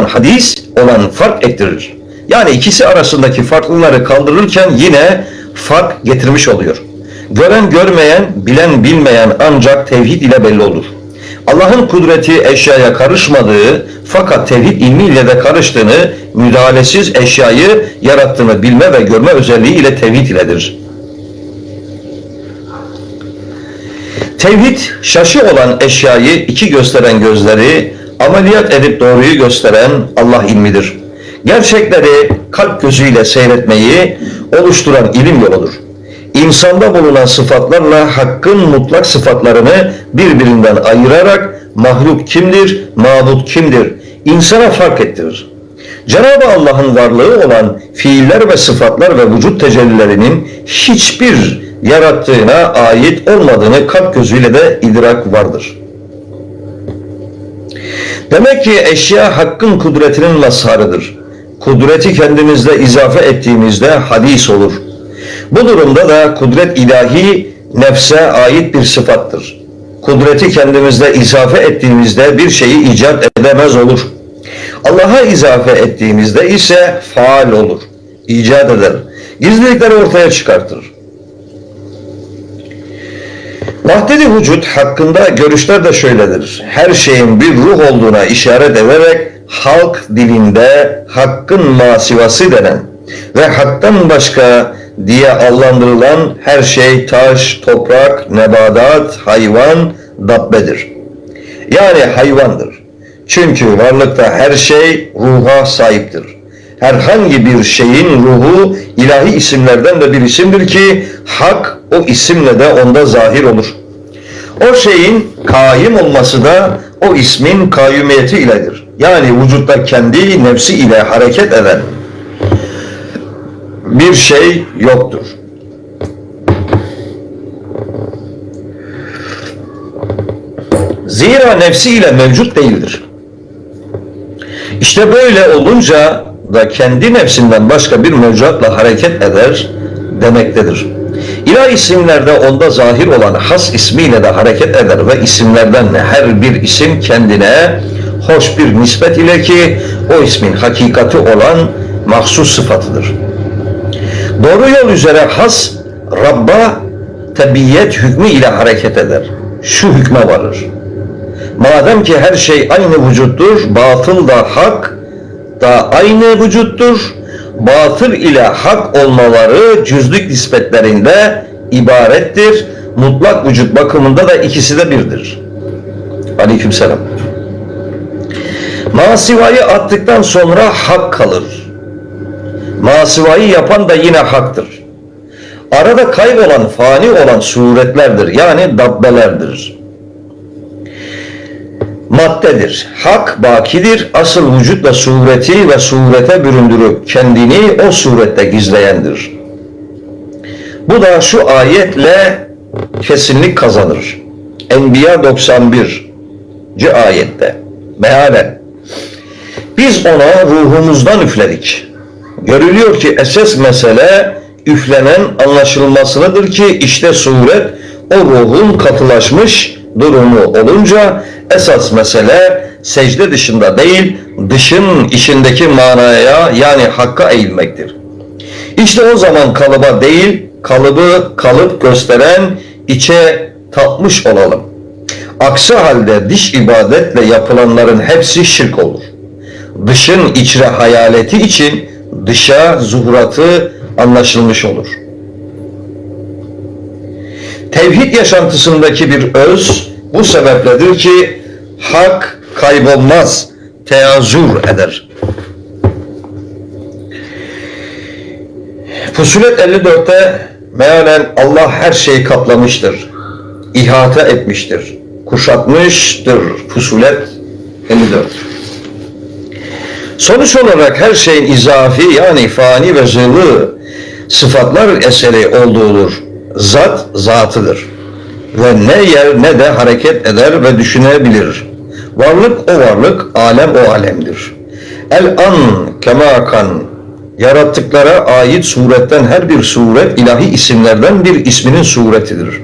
yapan hadis olan fark ettirir. Yani ikisi arasındaki farklılıkları kaldırırken yine fark getirmiş oluyor. Gören görmeyen, bilen bilmeyen ancak tevhid ile belli olur. Allah'ın kudreti eşyaya karışmadığı fakat tevhid ilmiyle de karıştığını, müdahalesiz eşyayı yarattığını bilme ve görme özelliği ile tevhid iledir. Tevhid şaşı olan eşyayı iki gösteren gözleri, ameliyat edip doğruyu gösteren Allah ilmidir. Gerçekleri kalp gözüyle seyretmeyi oluşturan ilim yoludur. İnsanda bulunan sıfatlarla hakkın mutlak sıfatlarını birbirinden ayırarak mahluk kimdir, mabut kimdir, insana fark ettirir. Cenab-ı Allah'ın varlığı olan fiiller ve sıfatlar ve vücut tecellilerinin hiçbir yarattığına ait olmadığını kalp gözüyle de idrak vardır. Demek ki eşya hakkın kudretinin mazharıdır. Kudreti kendimizde izafe ettiğimizde hadis olur. Bu durumda da kudret ilahi nefse ait bir sıfattır. Kudreti kendimizde izafe ettiğimizde bir şeyi icat edemez olur. Allah'a izafe ettiğimizde ise faal olur, icat eder, gizlilikleri ortaya çıkartır. Vahdedi vücut hakkında görüşler de şöyledir. Her şeyin bir ruh olduğuna işaret ederek halk dilinde hakkın masivası denen ve haktan başka diye adlandırılan her şey taş, toprak, nebadat, hayvan, dabbedir. Yani hayvandır. Çünkü varlıkta her şey ruha sahiptir. Herhangi bir şeyin ruhu ilahi isimlerden de bir isimdir ki hak o isimle de onda zahir olur. O şeyin kaim olması da o ismin kayyumiyeti iledir. Yani vücutta kendi nefsi ile hareket eden bir şey yoktur. Zira nefsi ile mevcut değildir. İşte böyle olunca da kendi nefsinden başka bir mevcuatla hareket eder demektedir. İlah isimlerde onda zahir olan has ismiyle de hareket eder ve isimlerden her bir isim kendine hoş bir nispet ile ki o ismin hakikati olan mahsus sıfatıdır. Doğru yol üzere has Rabb'a tebiyet hükmü ile hareket eder. Şu hükme varır. Madem ki her şey aynı vücuttur, batıl da hak da aynı vücuttur. Batıl ile hak olmaları cüzlük nispetlerinde ibarettir. Mutlak vücut bakımında da ikisi de birdir. Aleykümselam. Masivayı attıktan sonra hak kalır. Masivayı yapan da yine haktır. Arada kaybolan, fani olan suretlerdir. Yani dabbelerdir maddedir. Hak bakidir. Asıl vücutla sureti ve surete büründürüp kendini o surette gizleyendir. Bu da şu ayetle kesinlik kazanır. Enbiya 91. ayette. Mealen. Biz ona ruhumuzdan üfledik. Görülüyor ki esas mesele üflenen anlaşılmasıdır ki işte suret o ruhun katılaşmış durumu olunca esas mesele secde dışında değil, dışın içindeki manaya yani hakka eğilmektir. İşte o zaman kalıba değil, kalıbı kalıp gösteren içe tatmış olalım. Aksi halde dış ibadetle yapılanların hepsi şirk olur. Dışın içre hayaleti için dışa zuhuratı anlaşılmış olur. Tevhid yaşantısındaki bir öz bu sebepledir ki hak kaybolmaz, teazür eder. Fusulet 54'te mealen Allah her şeyi kaplamıştır, ihata etmiştir, kuşatmıştır. Fusulet 54. Sonuç olarak her şeyin izafi yani fani ve zılı sıfatlar eseri olduğudur. Zat zatıdır ve ne yer ne de hareket eder ve düşünebilir. Varlık o varlık, alem o alemdir. El an kemakan yarattıklara ait suretten her bir suret ilahi isimlerden bir isminin suretidir.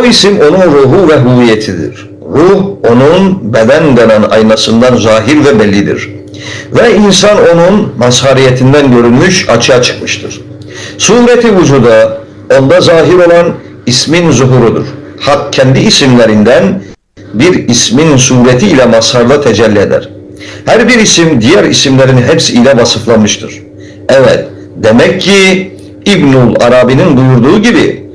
O isim onun ruhu ve huviyetidir. Ruh onun beden denen aynasından zahir ve bellidir. Ve insan onun mazhariyetinden görünmüş, açığa çıkmıştır. Sureti vücuda onda zahir olan ismin zuhurudur. Hak kendi isimlerinden bir ismin suretiyle mazharda tecelli eder. Her bir isim diğer isimlerin hepsi ile vasıflanmıştır. Evet, demek ki İbnül Arabi'nin buyurduğu gibi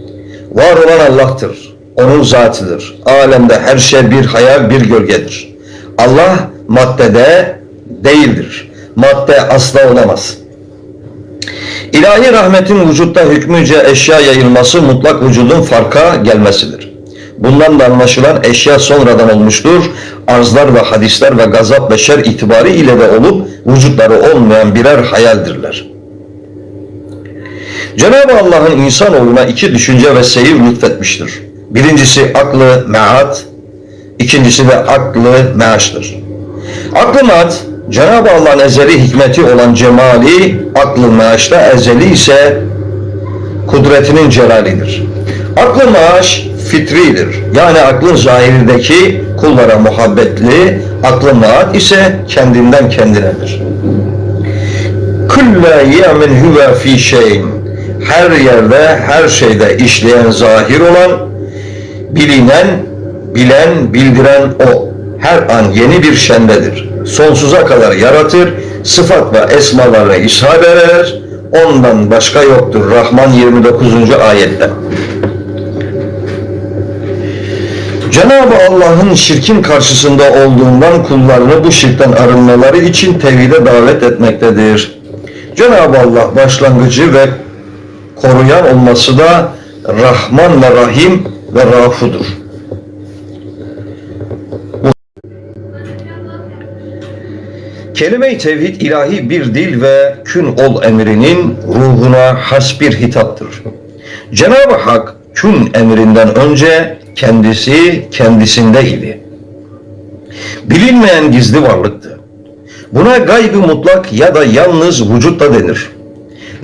var olan Allah'tır. Onun zatıdır. Alemde her şey bir hayal, bir gölgedir. Allah maddede değildir. Madde asla olamaz. İlahi rahmetin vücutta hükmüce eşya yayılması mutlak vücudun farka gelmesidir. Bundan da anlaşılan eşya sonradan olmuştur. Arzlar ve hadisler ve gazap beşer itibarı ile de olup vücutları olmayan birer hayaldirler. Cenab-ı Allah'ın insanoğluna iki düşünce ve seyir lütfetmiştir. Birincisi aklı meat, ikincisi de aklı meaştır. Aklı meat, Cenab-ı Allah'ın ezeli hikmeti olan cemali, aklı meaşta ezeli ise kudretinin celalidir. Aklı maaş fitridir. Yani aklın zahirindeki kullara muhabbetli, aklı maat ise kendinden kendinedir. Külle yemin huve fi şeyin. Her yerde, her şeyde işleyen zahir olan, bilinen, bilen, bildiren o. Her an yeni bir şendedir. Sonsuza kadar yaratır, sıfat ve esmalarla ishar eder. Ondan başka yoktur. Rahman 29. ayette. Cenab-ı Allah'ın şirkin karşısında olduğundan kullarını bu şirkten arınmaları için tevhide davet etmektedir. Cenab-ı Allah başlangıcı ve koruyan olması da Rahman ve Rahim ve Rafudur. Kelime-i tevhid ilahi bir dil ve kün ol emrinin ruhuna has bir hitaptır. Cenab-ı Hak kün emrinden önce kendisi kendisinde idi. Bilinmeyen gizli varlıktı. Buna gaybı mutlak ya da yalnız vücut da denir.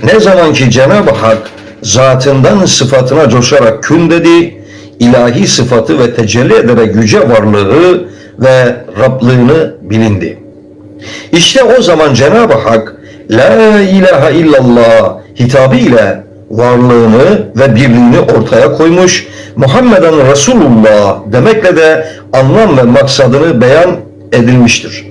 Ne zaman ki Cenab-ı Hak zatından sıfatına coşarak kün dedi, ilahi sıfatı ve tecelli ederek yüce varlığı ve Rablığını bilindi. İşte o zaman Cenab-ı Hak La ilahe illallah hitabı ile varlığını ve birliğini ortaya koymuş, Muhammeden Resulullah demekle de anlam ve maksadını beyan edilmiştir.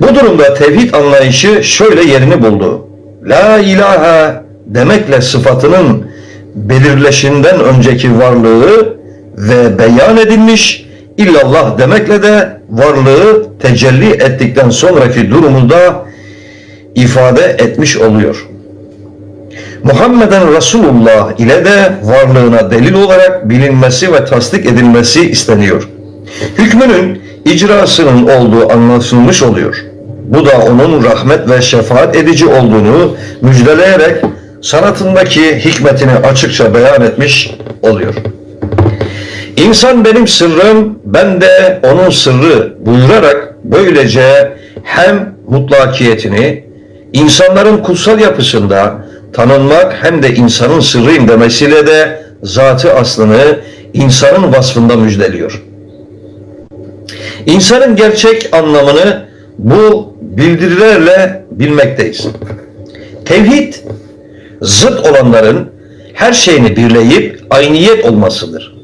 Bu durumda tevhid anlayışı şöyle yerini buldu. La ilahe demekle sıfatının belirleşinden önceki varlığı ve beyan edilmiş, illallah demekle de varlığı tecelli ettikten sonraki durumunda ifade etmiş oluyor. Muhammeden Resulullah ile de varlığına delil olarak bilinmesi ve tasdik edilmesi isteniyor. Hükmünün icrasının olduğu anlaşılmış oluyor. Bu da onun rahmet ve şefaat edici olduğunu müjdeleyerek sanatındaki hikmetini açıkça beyan etmiş oluyor. İnsan benim sırrım, ben de onun sırrı buyurarak böylece hem mutlakiyetini, insanların kutsal yapısında tanınmak hem de insanın sırrıyım demesiyle de zatı aslını insanın vasfında müjdeliyor. İnsanın gerçek anlamını bu bildirilerle bilmekteyiz. Tevhid, zıt olanların her şeyini birleyip ayniyet olmasıdır.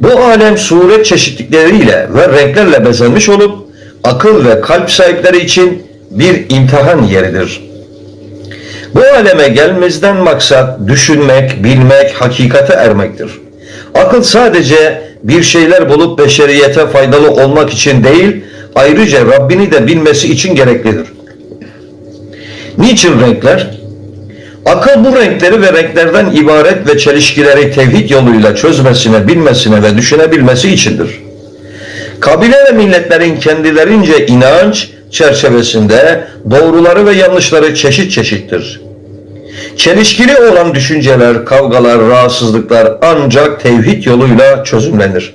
Bu alem suret çeşitlikleriyle ve renklerle bezenmiş olup akıl ve kalp sahipleri için bir imtihan yeridir. Bu aleme gelmezden maksat düşünmek, bilmek, hakikate ermektir. Akıl sadece bir şeyler bulup beşeriyete faydalı olmak için değil, ayrıca Rabbini de bilmesi için gereklidir. Niçin renkler? Akıl bu renkleri ve renklerden ibaret ve çelişkileri tevhid yoluyla çözmesine, bilmesine ve düşünebilmesi içindir. Kabile ve milletlerin kendilerince inanç çerçevesinde doğruları ve yanlışları çeşit çeşittir. Çelişkili olan düşünceler, kavgalar, rahatsızlıklar ancak tevhid yoluyla çözümlenir.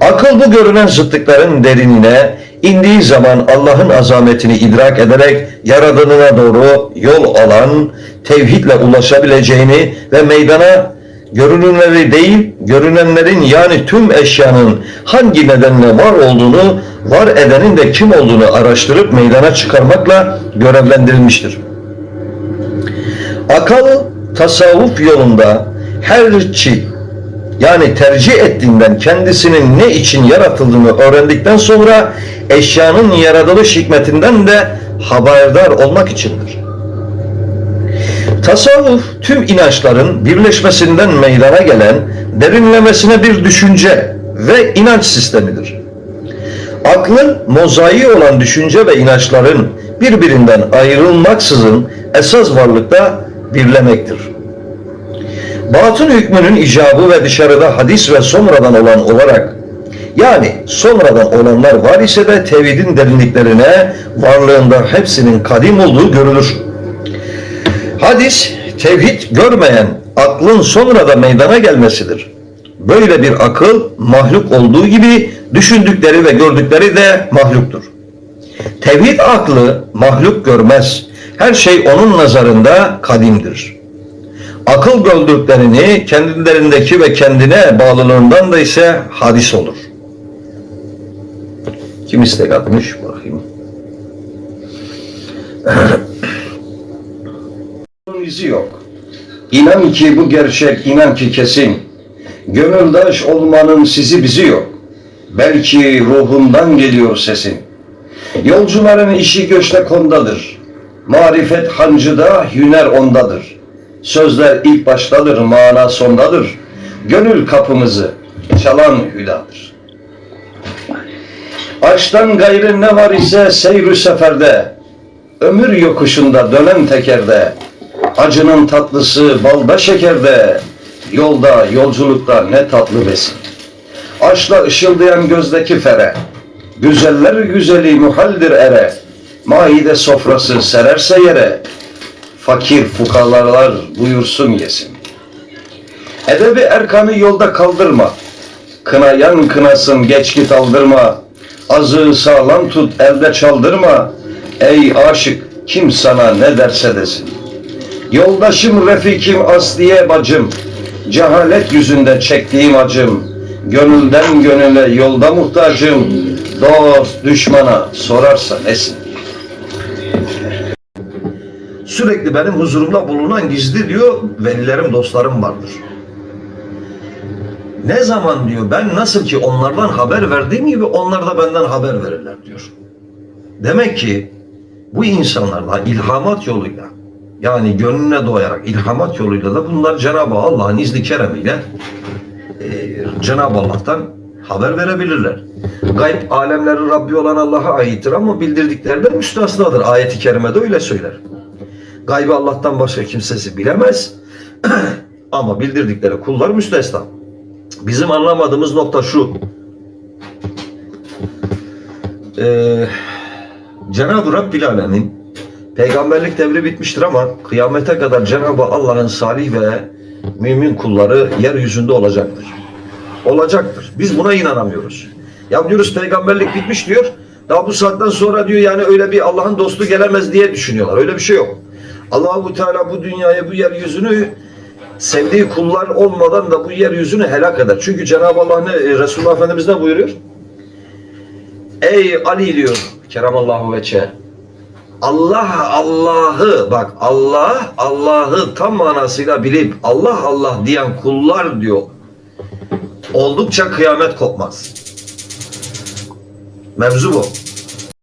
Akıl bu görünen zıtlıkların derinine indiği zaman Allah'ın azametini idrak ederek yaradanına doğru yol alan, tevhidle ulaşabileceğini ve meydana görünenleri değil, görünenlerin yani tüm eşyanın hangi nedenle var olduğunu, var edenin de kim olduğunu araştırıp meydana çıkarmakla görevlendirilmiştir. Akıl tasavvuf yolunda her çi yani tercih ettiğinden kendisinin ne için yaratıldığını öğrendikten sonra eşyanın yaratılış hikmetinden de haberdar olmak içindir. Tasavvuf tüm inançların birleşmesinden meydana gelen derinlemesine bir düşünce ve inanç sistemidir. Aklın mozaiği olan düşünce ve inançların birbirinden ayrılmaksızın esas varlıkta birlemektir. Batın hükmünün icabı ve dışarıda hadis ve sonradan olan olarak yani sonradan olanlar var ise de tevhidin derinliklerine varlığında hepsinin kadim olduğu görülür. Hadis, tevhid görmeyen aklın sonra da meydana gelmesidir. Böyle bir akıl mahluk olduğu gibi düşündükleri ve gördükleri de mahluktur. Tevhid aklı mahluk görmez. Her şey onun nazarında kadimdir. Akıl gördüklerini kendilerindeki ve kendine bağlılığından da ise hadis olur. Kim istek atmış? Bakayım. Bunun izi yok. İnan ki bu gerçek, inan ki kesin. Gönüldaş olmanın sizi bizi yok. Belki ruhundan geliyor sesin. Yolcuların işi göçte kondadır. Marifet hancıda, hüner ondadır. Sözler ilk baştadır, mana sondadır. Gönül kapımızı çalan hüdadır. Aşktan gayrı ne var ise seyrü seferde, ömür yokuşunda dönen tekerde, acının tatlısı balda şekerde, yolda yolculukta ne tatlı besin. Aşkla ışıldayan gözdeki fere, güzeller güzeli muhaldir ere, maide sofrası sererse yere, fakir fukaralar buyursun yesin. Edebi erkanı yolda kaldırma, kınayan kınasın geç git aldırma, azığı sağlam tut elde çaldırma, ey aşık kim sana ne derse desin. Yoldaşım Refikim Asliye bacım, cehalet yüzünde çektiğim acım, gönülden gönüle yolda muhtacım, dost düşmana sorarsa nesin? Sürekli benim huzurumda bulunan gizli diyor, velilerim, dostlarım vardır. Ne zaman diyor, ben nasıl ki onlardan haber verdiğim gibi onlar da benden haber verirler diyor. Demek ki bu insanlarla ilhamat yoluyla yani gönlüne doyarak ilhamat yoluyla da bunlar Cenab-ı Allah'ın izni keremiyle e, Cenab-ı Allah'tan haber verebilirler. Gayb alemlerin Rabbi olan Allah'a aittir ama bildirdikleri de müstesnadır. Ayet-i kerimede öyle söyler. Gaybı Allah'tan başka kimsesi bilemez ama bildirdikleri kullar müstesna. Bizim anlamadığımız nokta şu. Ee, Cenab-ı Rabbil Alemin peygamberlik devri bitmiştir ama kıyamete kadar Cenab-ı Allah'ın salih ve mümin kulları yeryüzünde olacaktır. Olacaktır. Biz buna inanamıyoruz. Ya diyoruz peygamberlik bitmiş diyor. Daha bu saatten sonra diyor yani öyle bir Allah'ın dostu gelemez diye düşünüyorlar. Öyle bir şey yok. Allahu Teala bu dünyayı, bu yeryüzünü sevdiği kullar olmadan da bu yeryüzünü helak eder. Çünkü Cenab-ı Allah ne, e, Resulullah Efendimiz ne buyuruyor? Ey Ali diyor Keramallahu veçe. Allah Allah'ı bak Allah Allah'ı tam manasıyla bilip Allah Allah diyen kullar diyor. Oldukça kıyamet kopmaz. Mevzu bu.